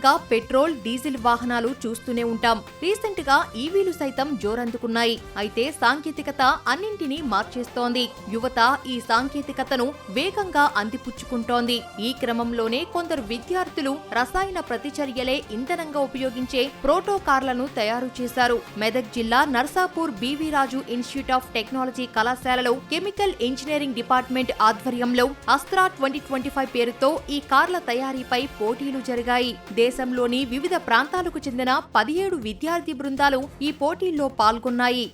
సాధారణంగా petrol diesel వాహనాలు చూస్తూనే ఉంటాం. రీసెంట్గా ఈవీలు సైతం జోరందుకున్నాయి. అయితే సాంకేతికత అన్నింటినీ మార్చేస్తోంది. యువత ఈ సాంకేతికతను వేగంగా అందిపుచ్చుకుంటోంది. ఈ క్రమంలోనే కొందరు విద్యార్థులు రసాయన ప్రతిచర్యలే ఇంధనంగా ఉపయోగించే ప్రోటో కార్లను తయారు చేశారు. మెదక్ జిల్లా Narsapur BV Raju institute of technology కళాశాలలో కెమికల్ ఇంజనీరింగ్ డిపార్ట్మెంట్ ఆధ్వర్యంలో అస్త్రా ట్వంటీ ట్వంటీ ఫైవ్ పేరుతో ఈ కార్ల తయారీపై పోటీలు జరిగాయి. దేశంలోని వివిధ ప్రాంతాలకు చెందిన పదిహేడు విద్యార్థి బృందాలు ఈ పోటీల్లో పాల్గొన్నాయి.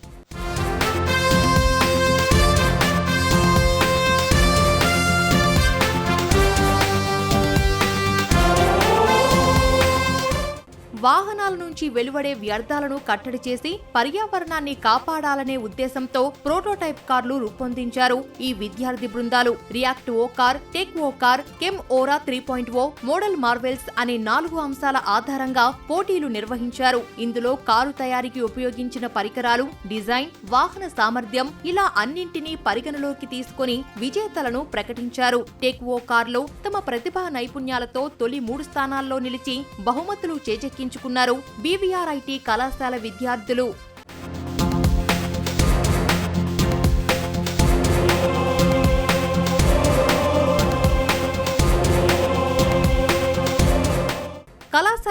వాహనాల నుంచి వెలువడే వ్యర్థాలను కట్టడి చేసి పర్యావరణాన్ని కాపాడాలనే ఉద్దేశంతో ప్రోటోటైప్ కార్లు రూపొందించారు ఈ విద్యార్థి బృందాలు. React o car tech o car chem ora three point o model marvels అనే నాలుగు అంశాల ఆధారంగా పోటీలు నిర్వహించారు. ఇందులో కారు తయారీకి ఉపయోగించిన పరికరాలు డిజైన్ వాహన సామర్థ్యం ఇలా అన్నింటినీ పరిగణలోకి తీసుకొని విజేతలను ప్రకటించారు. టెక్ ఓ కార్లో తమ ప్రతిభా నైపుణ్యాలతో తొలి మూడు స్థానాల్లో నిలిచి బహుమతులు పంచుకున్నారు బీవీఆర్ఐటీ కళాశాల విద్యార్థులు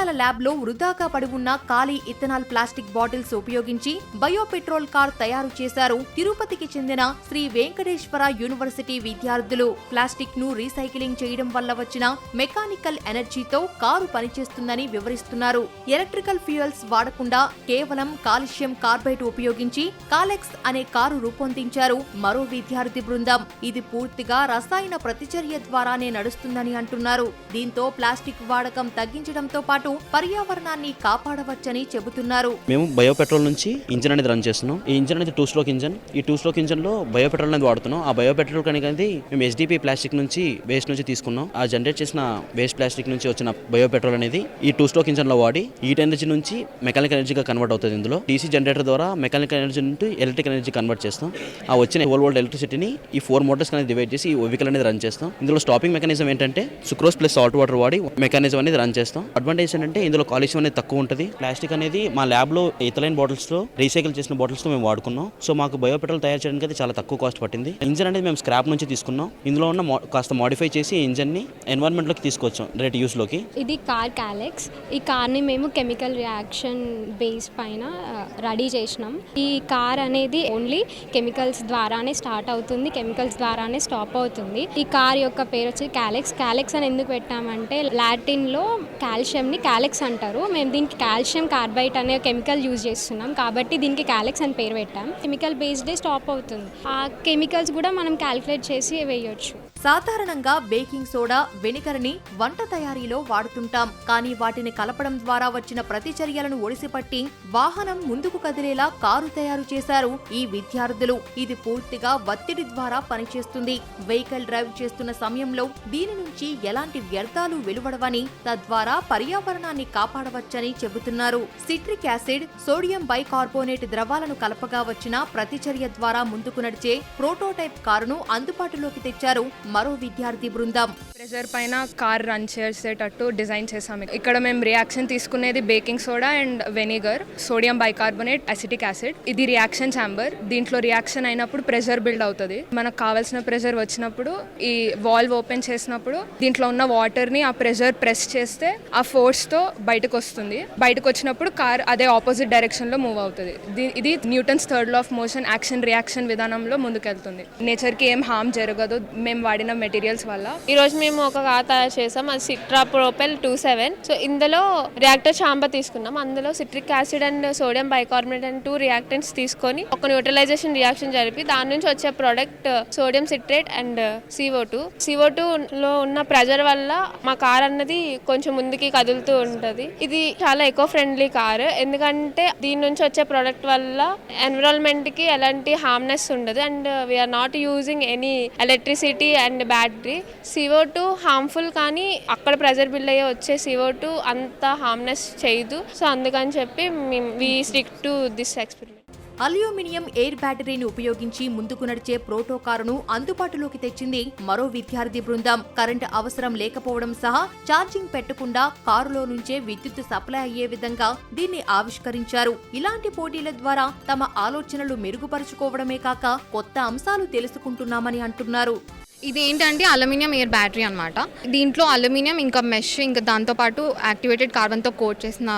కళాశాల ల్యాబ్లో వృధాగా పడి ఉన్న ఖాళీ ఇథనాల్ ప్లాస్టిక్ బాటిల్స్ ఉపయోగించి బయోపెట్రోల్ కార్ తయారు చేశారు. తిరుపతికి చెందిన శ్రీ వెంకటేశ్వర యూనివర్సిటీ విద్యార్థులు. ప్లాస్టిక్ను రీసైక్లింగ్ చేయడం వల్ల వచ్చిన మెకానికల్ ఎనర్జీతో కారు పనిచేస్తుందని వివరిస్తున్నారు. ఎలక్ట్రికల్ ఫ్యూయల్స్ వాడకుండా కేవలం కాల్షియం కార్బైడ్ ఉపయోగించి కాలెక్స్ అనే కారు రూపొందించారు మరో విద్యార్థి బృందం. ఇది పూర్తిగా రసాయన ప్రతిచర్య ద్వారానే నడుస్తుందని అంటున్నారు. దీంతో ప్లాస్టిక్ వాడకం తగ్గించడంతో పాటు పర్యావరణాన్ని కాపాడవచ్చని చెబుతున్నారు. మేము బయో పెట్రోల్ నుంచి ఇంజన్ అనేది రన్ చేస్తున్నాం. ఈ ఇంజన్ అనేది టూ స్ట్రోక్ ఇంజన్. ఈ టూ స్ట్రోక్ ఇంజన్లో బయో పెట్రోల్ అనేది వాడుతున్నాం. ఆ బయో పెట్రోల్ అనేది మేము ఎస్డిపి ప్లాస్టిక్ నుంచి వేస్ట్ నుంచి తీసుకున్నాం. ఆ జనరేట్ చేసిన వేస్ట్ ప్లాస్టిక్ నుంచి వచ్చిన బయో పెట్రోల్ అనేది ఈ టూ స్ట్రోక్ ఇంజన్లో వాడి హీట్ ఎనర్జీ నుంచి మెకానికల్ ఎనర్జీగా కన్వర్ట్ అవుతుంది ఇందులో. డీసీ జనరేటర్ ద్వారా మెకానికల్ ఎనర్జీ నుండి ఎలక్ట్రిక్ ఎనర్జీ కన్వర్ట్ చేస్తాం. ఆ వచ్చిన హోల్ వోల్ట్ ఎలక్ట్రిసిటీని ఈ ఫోర్ మోటార్స్ అనేది డివైడ్ చేసి ఈ వెహికల్ అనేది రన్ చేస్తాం. ఇందులో స్టాపింగ్ మెకానిజం ఏంటంటే సుక్రోస్ ప్లస్ సాల్ట్ వాటర్ వాడి మెకానిజం అనేది రన్ చేస్తాం. అడ్వాంటేజ్ ఏంటంటే ఇందులో కాలుష్యం అనేది తక్కువ ఉంటుంది. ప్లాస్టిక్ అనేది మా ల్యాబ్లో ఇథలైన్ బాటిల్స్లో రీసైకిల్ చేసిన బాటిల్స్ మేము వాడుకున్నాం. సో మాకు బయో పెట్రోల్ తయారు చేయడానికి అయితే చాలా తక్కువ కాస్ట్ పట్టింది. ఇంజన్ అనేది మేము స్క్రాప్ నుంచి తీసుకున్నాం. ఇందులో ఉన్న కాస్త మాడిఫై చేసి ఇంజన్ని ఎన్వైరన్మెంట్లోకి తీసుకొచ్చాం. రేట్ యూస్లోకి. ఇది కార్ క్యాలెక్స్ ఈ కార్ని మేము కెమికల్ రియాక్షన్ బేస్ పైన రెడీ చేసినాం. ఈ కార్ అనేది ఓన్లీ కెమికల్స్ ద్వారానే స్టార్ట్ అవుతుంది. కెమికల్స్ ద్వారానే స్టాప్ అవుతుంది. ఈ కార్ యొక్క పేరు వచ్చి క్యాలెక్స్ క్యాలెక్స్ అని ఎందుకు పెట్టామంటే లాటిన్లో కాల్షియంని క్యాలెక్స్ అంటారు. మేము దీనికి కాల్షియం కార్బైట్ అనే కెమికల్ యూజ్ చేస్తున్నాం. కాబట్టి దీనికి క్యాలెక్స్ అని పేరు పెట్టాం. కెమికల్ బేస్డే స్టాప్ అవుతుంది. ఆ కెమికల్స్ కూడా మనం క్యాలిక్యులేట్ చేసి వేయొచ్చు. సాధారణంగా బేకింగ్ సోడా వెనిగర్ని వంట తయారీలో వాడుతుంటాం. కానీ వాటిని కలపడం ద్వారా వచ్చిన ప్రతిచర్యలను ఒడిసిపట్టి వాహనం ముందుకు కదిలేలా కారు తయారు చేశారు ఈ విద్యార్థులు. ఇది పూర్తిగా ఒత్తిడి ద్వారా పనిచేస్తుంది. వెహికల్ డ్రైవ్ చేస్తున్న సమయంలో దీని నుంచి ఎలాంటి వ్యర్థాలు వెలువడవని తద్వారా పర్యావరణాన్ని కాపాడవచ్చని చెబుతున్నారు. సిట్రిక్ యాసిడ్ సోడియం బైకార్బోనేట్ ద్రవాలను కలపగా వచ్చిన ప్రతిచర్య ద్వారా ముందుకు నడిచే ప్రోటోటైప్ కారును అందుబాటులోకి తెచ్చారు. మరో విద్యార్థి బృందం. ప్రెజర్ పైన కార్ రన్ చేసేటట్టు డిజైన్ చేసాం ఇక్కడ మేము రియాక్షన్ తీసుకునేది baking soda and vinegar sodium bicarbonate acetic acid. ఇది రియాక్షన్ ఛాంబర్. దీంట్లో రియాక్షన్ అయినప్పుడు ప్రెషర్ బిల్డ్ అవుతుంది. మనకు కావాల్సిన ప్రెషర్ వచ్చినప్పుడు ఈ వాల్వ్ ఓపెన్ చేసినప్పుడు దీంట్లో ఉన్న వాటర్ని ఆ ప్రెషర్ ప్రెస్ చేస్తే ఆ ఫోర్స్తో బయటకు వస్తుంది. బయటకు వచ్చినప్పుడు కార్ అదే ఆపోజిట్ డైరెక్షన్లో మూవ్ అవుతుంది. ఇది Newton's third law of motion action reaction విధానంలో ముందుకెళ్తుంది. నేచర్కి ఏం హామ్ జరగదు. మేము వాడిన మెటీరియల్స్ వల్ల. ఈరోజు మేము ఒక కార్ తయారు చేసాం అది citra propel two seven. So ఇందులో రియాక్టర్ చాంబర్ తీసుకున్నాం. అందులో citric acid and sodium bicarbonate and two reactants తీసుకొని ఒక న్యూట్రలైజేషన్ రియాక్షన్ జరిపి దాని నుంచి వచ్చే product sodium citrate and CO two CO లో ఉన్న ప్రెజర్ వల్ల మా కార్ అన్నది కొంచెం ముందుకి కదులుతూ ఉంటుంది. ఇది చాలా ఎకో ఫ్రెండ్లీ కార్ ఎందుకంటే దీని నుంచి వచ్చే ప్రోడక్ట్ వల్ల ఎన్విరాన్మెంట్కి ఎలాంటి హార్మ్నెస్ ఉండదు. And we're not using any electricity and battery. CO two harmful కానీ అక్కడ ప్రెజర్ బిల్డ్ అయ్యే వచ్చే సిఓ టూ అంత హార్మ్నెస్ చేయదు. సో అందుకని చెప్పి we stick to this experiment aluminium air బ్యాటరీని ఉపయోగించి ముందుకు నడిచే ప్రోటోకారును అందుబాటులోకి తెచ్చింది మరో విద్యార్థి బృందం. కరెంటు అవసరం లేకపోవడం సహా ఛార్జింగ్ పెట్టకుండా కారులో నుంచే విద్యుత్ సప్లై అయ్యే విధంగా దీన్ని ఆవిష్కరించారు. ఇలాంటి పోటీల ద్వారా తమ ఆలోచనలు మెరుగుపరుచుకోవడమే కాక కొత్త అంశాలు తెలుసుకుంటున్నామని అంటున్నారు. ఇది ఏంటంటే అల్యూమినియం ఎయిర్ బ్యాటరీ అనమాట దీంట్లో అల్యూమినియం ఇంకా మెష్ ఇంకా దాంతోపాటు యాక్టివేటెడ్ కార్బన్తో కోట్ చేసిన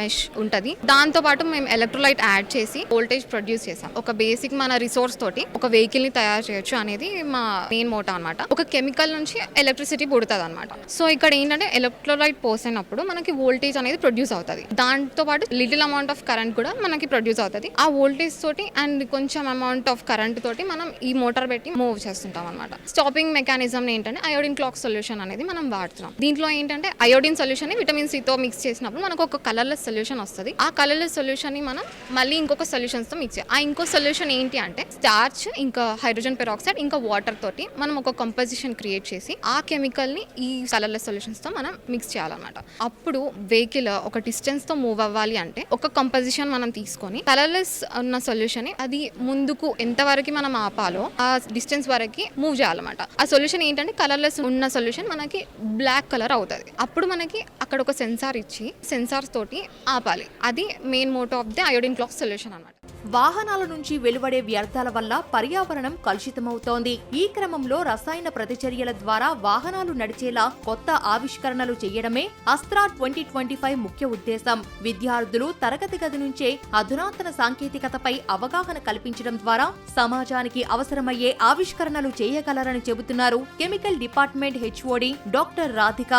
మెష్ ఉంటుంది. దాంతోపాటు మేము ఎలక్ట్రోలైట్ యాడ్ చేసి వోల్టేజ్ ప్రొడ్యూస్ చేసాం. ఒక బేసిక్ మన రిసోర్స్ తోటి ఒక వెహికల్ని తయారు చేయొచ్చు అనేది మా మెయిన్ మోటో అనమాట ఒక కెమికల్ నుంచి ఎలక్ట్రిసిటీ పుడుతుంది అనమాట సో ఇక్కడ ఏంటంటే ఎలక్ట్రోలైట్ పోసినప్పుడు మనకి వోల్టేజ్ అనేది ప్రొడ్యూస్ అవుతుంది. దాంతోపాటు లిటిల్ అమౌంట్ ఆఫ్ కరెంట్ కూడా మనకి ప్రొడ్యూస్ అవుతుంది. ఆ వోల్టేజ్ తోటి అండ్ కొంచెం అమౌంట్ ఆఫ్ కరెంట్ తోటి మనం ఈ మోటార్ పెట్టి మూవ్ చేస్తుంటాం అనమాట స్టాపింగ్ మెకానిజం ఏంటంటే అయోడిన్ క్లాక్ సొల్యూషన్ అనేది మనం వాడుతున్నాం. దీంట్లో ఏంటంటే అయోడిన్ సొల్యూషన్ విటమిన్ సితో మిక్స్ చేసినప్పుడు మనకు ఒక కలర్లెస్ సొల్యూషన్ వస్తుంది. ఆ కలర్లెస్ సొల్యూషన్ని మనం మళ్ళీ ఇంకొక సొల్యూషన్స్తో మిక్స్ చేయాలి ఆ ఇంకో సొల్యూషన్ ఏంటి అంటే స్టార్చ్ ఇంకా హైడ్రోజన్ పెరాక్సైడ్ ఇంకా వాటర్ తోటి మనం ఒక కంపోజిషన్ క్రియేట్ చేసి ఆ కెమికల్ని ఈ కలర్లెస్ సొల్యూషన్స్తో మనం మిక్స్ చేయాలన్నమాట. అప్పుడు వెహికల్ ఒక డిస్టెన్స్తో మూవ్ అవ్వాలి అంటే ఒక కంపోజిషన్ మనం తీసుకొని కలర్లెస్ ఉన్న సొల్యూషన్ అది ముందుకు ఎంత వరకు మనం ఆపాలో ఆ డిస్టెన్స్ వరకు మూవ్ అనమాట ఆ సొల్యూషన్ ఏంటంటే కలర్లెస్ ఉన్న సొల్యూషన్ మనకి బ్లాక్ కలర్ అవుతుంది. అప్పుడు మనకి అక్కడ ఒక సెన్సార్ ఇచ్చి సెన్సార్స్ తోటి ఆపాలి. అది main motto of the iodine clock solution అనమాట వాహనాల నుంచి వెలువడే వ్యర్థాల వల్ల పర్యావరణం కలుషితమవుతోంది. ఈ క్రమంలో రసాయన ప్రతిచర్యల ద్వారా వాహనాలు నడిచేలా కొత్త ఆవిష్కరణలు చేయడమే అస్త్రా ట్వంటీ ట్వంటీ ఫైవ్ ముఖ్య ఉద్దేశం. విద్యార్థులు తరగతి గది నుంచే అధునాతన సాంకేతికతపై అవగాహన కల్పించడం ద్వారా సమాజానికి అవసరమయ్యే ఆవిష్కరణలు చేయగలరని చెబుతున్నారు chemical department HOD doctor Radhika.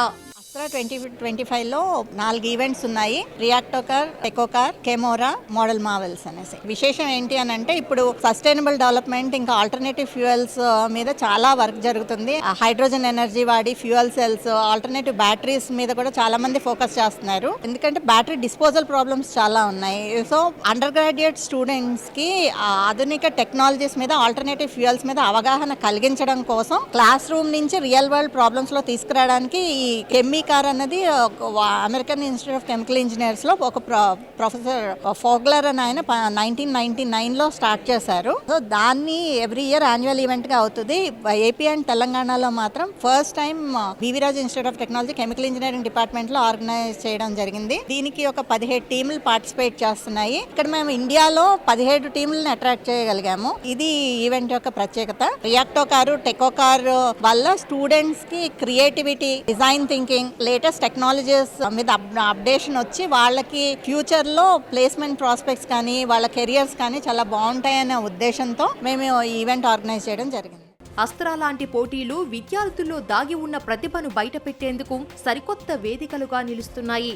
Astra twenty twenty ఫైవ్లో నాలుగు ఈవెంట్స్ ఉన్నాయి. రియాక్టోకార్ ఎకోకార్ కెమోరా మోడల్ మావెల్స్ అనేసి. విశేషం ఏంటి అని అంటే ఇప్పుడు సస్టైనబుల్ డెవలప్మెంట్ ఇంకా ఆల్టర్నేటివ్ ఫ్యూయల్స్ మీద చాలా వర్క్ జరుగుతుంది. హైడ్రోజన్ ఎనర్జీ వాడి ఫ్యూయల్ సెల్స్ ఆల్టర్నేటివ్ బ్యాటరీస్ మీద కూడా చాలా మంది ఫోకస్ చేస్తున్నారు. ఎందుకంటే బ్యాటరీ డిస్పోజల్ ప్రాబ్లమ్స్ చాలా ఉన్నాయి. సో అండర్ గ్రాడ్యుయేట్ స్టూడెంట్స్కి ఆధునిక టెక్నాలజీస్ మీద ఆల్టర్నేటివ్ ఫ్యూయల్స్ మీద అవగాహన కలిగించడం కోసం క్లాస్ రూమ్ నుంచి రియల్ వరల్డ్ ప్రాబ్లమ్స్లో తీసుకురావడానికి ఈ కెమి కార్ అన్నది ఒక అమెరికన్ ఇన్స్టిట్యూట్ ఆఫ్ కెమికల్ ఇంజనీర్స్లో ఒక ప్రొ- ప్రొఫెసర్ ఫోగ్లర్ అని ఆయన నైన్టీన్ నైన్టీ నైన్లో స్టార్ట్ చేశారు. సో దాన్ని ఎవ్రీ ఇయర్ యాన్యువల్ ఈవెంట్గా అవుతుంది. ఏపీ అండ్ తెలంగాణలో మాత్రం first time BV Raj institute of technology chemical engineering డిపార్ట్మెంట్లో ఆర్గనైజ్ చేయడం జరిగింది. దీనికి ఒక పదిహేడు టీంలు పార్టిసిపేట్ చేస్తున్నాయి. ఇక్కడ మేము ఇండియాలో పదిహేడు టీంలను అట్రాక్ట్ చేయగలిగాము. ఇది ఈవెంట్ యొక్క ప్రత్యేకత. రియాక్టో కారు టెకో కారు వల్ల స్టూడెంట్స్కి creativity design thinking latest technologies మీద అప్డేషన్ వచ్చి వాళ్ళకి ఫ్యూచర్లో ప్లేస్మెంట్ ప్రాస్పెక్ట్స్ కానీ వాళ్ళ కెరియర్స్ కానీ చాలా బాగుంటాయనే ఉద్దేశంతో మేము ఈవెంట్ ఆర్గనైజ్ చేయడం జరిగింది. అస్త్రా లాంటి పోటీలు విద్యార్థుల్లో దాగి ఉన్న ప్రతిభను బయటపెట్టేందుకు సరికొత్త వేదికలుగా నిలుస్తున్నాయి.